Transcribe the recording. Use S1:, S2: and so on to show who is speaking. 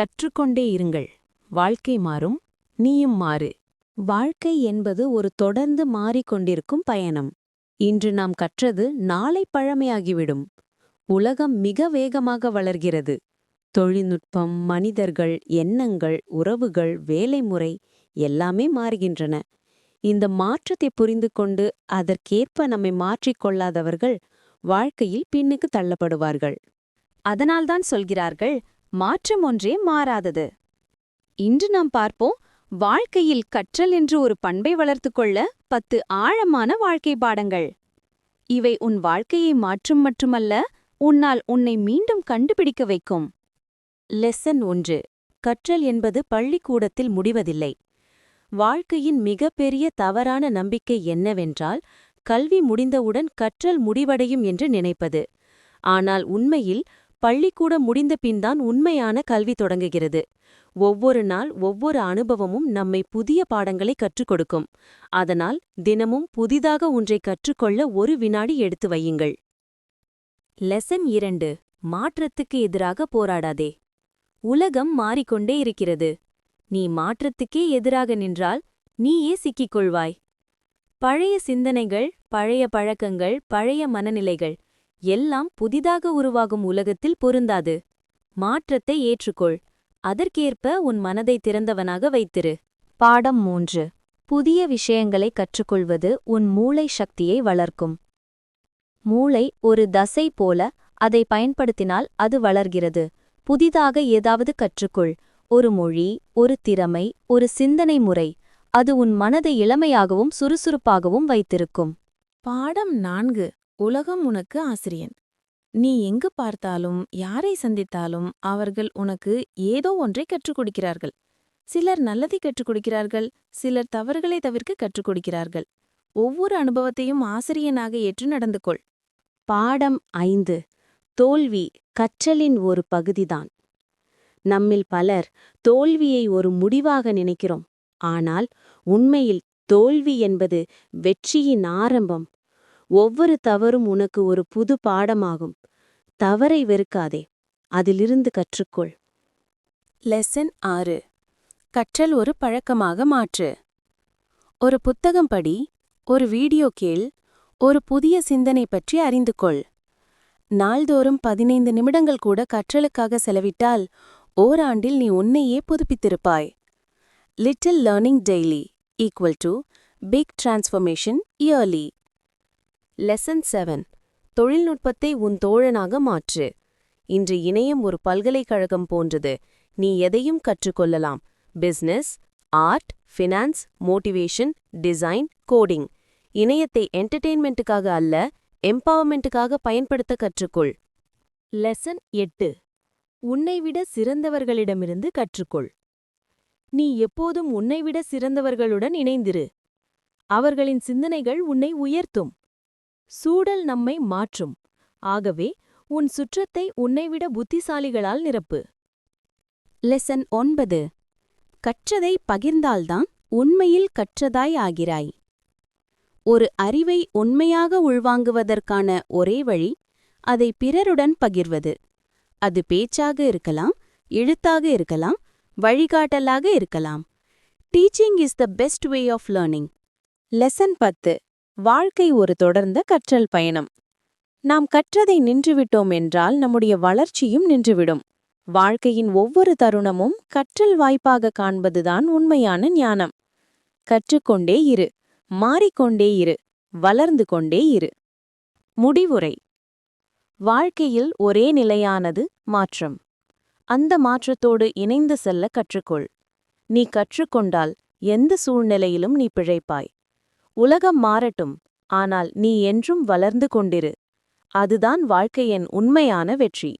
S1: கற்றுக்கொண்டே இருங்கள். வாழ்க்கை மாறும் நீயும் மாறு. வாழ்க்கை என்பது ஒரு தொடர்ந்து மாறிக்கொண்டிருக்கும் பயணம். இன்று நாம் கற்றது நாளை பழமையாகிவிடும். உலகம் மிக வேகமாக வளர்கிறது. தொழில்நுட்பம் மனிதர்கள் எண்ணங்கள் உறவுகள் வேலைமுறை எல்லாமே மாறுகின்றன. இந்த மாற்றத்தை புரிந்து கொண்டு அதற்கேற்ப நம்மை மாற்றிக்கொள்ளாதவர்கள் வாழ்க்கையில் பின்னுக்கு தள்ளப்படுவார்கள்.
S2: அதனால்தான் சொல்கிறார்கள் மாற்றம் ஒன்றே மாறாதது. இன்று நாம் பார்ப்போம் வாழ்க்கையில் கற்றல் என்று ஒரு பண்பை வளர்த்துக் கொள்ள பத்து ஆழமான வாழ்க்கை பாடங்கள். இவை உன் வாழ்க்கையை மாற்றும் மட்டுமல்ல உன்னால் உன்னை மீண்டும் கண்டுபிடிக்க வைக்கும்.
S1: லெசன் ஒன்று. கற்றல் என்பது பள்ளிக்கூடத்தில் முடிவதில்லை. வாழ்க்கையின் மிகப்பெரிய தவறான நம்பிக்கை என்னவென்றால் கல்வி முடிந்தவுடன் கற்றல் முடிவடையும் என்று நினைப்பது. ஆனால் உண்மையில் பள்ளிக்கூடம் முடிந்த பின்தான் உண்மையான கல்வி தொடங்குகிறது. ஒவ்வொரு நாள் ஒவ்வொரு அனுபவமும் நம்மை புதிய பாடங்களை கற்றுக் கொடுக்கும். அதனால் தினமும் புதிதாக ஒன்றை கற்றுக்கொள்ள ஒரு வினாடி எடுத்து வையுங்கள். லெசன் இரண்டு. மாற்றத்துக்கு எதிராக போராடாதே. உலகம் மாறிக்கொண்டே இருக்கிறது. நீ மாற்றத்துக்கே எதிராக நின்றால் நீயே சிக்கிக் கொள்வாய். பழைய சிந்தனைகள் பழைய பழக்கங்கள் பழைய மனநிலைகள் எல்லாம் புதிதாக உருவாகும் உலகத்தில் பொருந்தாது. மாற்றத்தை ஏற்றுக்கொள். அதற்கேற்ப உன் மனதை திறந்தவனாக வைத்திரு. பாடம் மூன்று. புதிய விஷயங்களை கற்றுக்கொள்வது உன் மூளை சக்தியை வளர்க்கும். மூளை ஒரு தசை போல அதை பயன்படுத்தினால் அது வளர்கிறது. புதிதாக ஏதாவது கற்றுக்கொள். ஒரு மொழி ஒரு திறமை ஒரு சிந்தனை முறை அது உன் மனதை இளமையாகவும் சுறுசுறுப்பாகவும் வைத்திருக்கும்.
S3: பாடம் நான்கு. உலகம் உனக்கு ஆசிரியன். நீ எங்கு பார்த்தாலும் யாரை சந்தித்தாலும் அவர்கள் உனக்கு ஏதோ ஒன்றை கற்றுக் கொடுக்கிறார்கள். சிலர் நல்லதை கற்றுக் கொடுக்கிறார்கள் சிலர் தவறுகளை தவிர்க்க கற்றுக் கொடுக்கிறார்கள். ஒவ்வொரு அனுபவத்தையும் ஆசிரியனாக ஏற்று நடந்து கொள்
S1: பாடம் ஐந்து. தோல்வி கற்றலின் ஒரு பகுதிதான். நம்மில் பலர் தோல்வியை ஒரு முடிவாக நினைக்கிறோம். ஆனால் உண்மையில் தோல்வி என்பது வெற்றியின் ஆரம்பம். ஒவ்வொரு தவறும் உனக்கு ஒரு புது பாடமாகும். தவறை வெறுக்காதே. அதிலிருந்து கற்றுக்கொள்.
S3: லெசன் ஆறு. கற்றல் ஒரு பழக்கமாக மாற்று. ஒரு புத்தகம் படி ஒரு வீடியோ கேள் ஒரு புதிய சிந்தனை பற்றி அறிந்து கொள். நாள்தோறும் பதினைந்து நிமிடங்கள் கூட கற்றலுக்காக செலவிட்டால் ஓராண்டில் நீ உன்னையே புதுப்பித்திருப்பாய். Little learning daily equal to big transformation yearly lesson seven தொழில்நுட்பத்தை உன் தோழனாக மாற்று. இன்று இணையம் ஒரு பல்கலைக்கழகம் போன்றது. நீ எதையும் கற்றுக்கொள்ளலாம். Business art finance motivation design coding இணையத்தை என்டர்டெயின்மெண்ட்டுக்காக அல்ல எம்பவர்மெண்ட்டுக்காக பயன்படுத்த கற்றுக்கொள். லெசன் எட்டு. உன்னை விட சிறந்தவர்களிடமிருந்து கற்றுக்கொள். நீ எப்போதும் உன்னைவிட சிறந்தவர்களுடன் இணைந்திரு. அவர்களின் சிந்தனைகள் உன்னை உயர்த்தும். சூடல் நம்மை மாற்றும். ஆகவே உன் சுற்றத்தை உன்னைவிட புத்திசாலிகளால் நிரப்பு. லெசன் ஒன்பது. கற்றதை பகிர்ந்தால்தான் உண்மையில் கற்றதாய் ஆகிறாய். ஒரு அறிவை உண்மையாக உள்வாங்குவதற்கான ஒரே வழி அதை பிறருடன் பகிர்வது. அது பேச்சாக இருக்கலாம் எழுத்தாக இருக்கலாம் வழிகாட்டலாக இருக்கலாம். Teaching is the best way of learning lesson பத்து. வாழ்க்கை ஒரு தொடர்ந்த கற்றல் பயணம். நாம் கற்றதை நின்றுவிட்டோம் என்றால் நம்முடைய வளர்ச்சியும் நின்றுவிடும். வாழ்க்கையின் ஒவ்வொரு தருணமும் கற்றல் வாய்ப்பாக காண்பதுதான் உண்மையான ஞானம். கற்றுக்கொண்டே இரு மாறிக்கொண்டே இரு வளர்ந்து கொண்டே இரு. முடிவுரை. வாழ்க்கையில் ஒரே நிலையானது மாற்றம். அந்த மாற்றத்தோடு இணைந்து செல்ல கற்றுக்கொள். நீ கற்றுக்கொண்டால் எந்த சூழ்நிலையிலும் நீ பிழைப்பாய். உலகம் மாறட்டும் ஆனால் நீ என்றும் வளர்ந்து கொண்டிரு. அதுதான் வாழ்க்கையின் உண்மையான வெற்றி.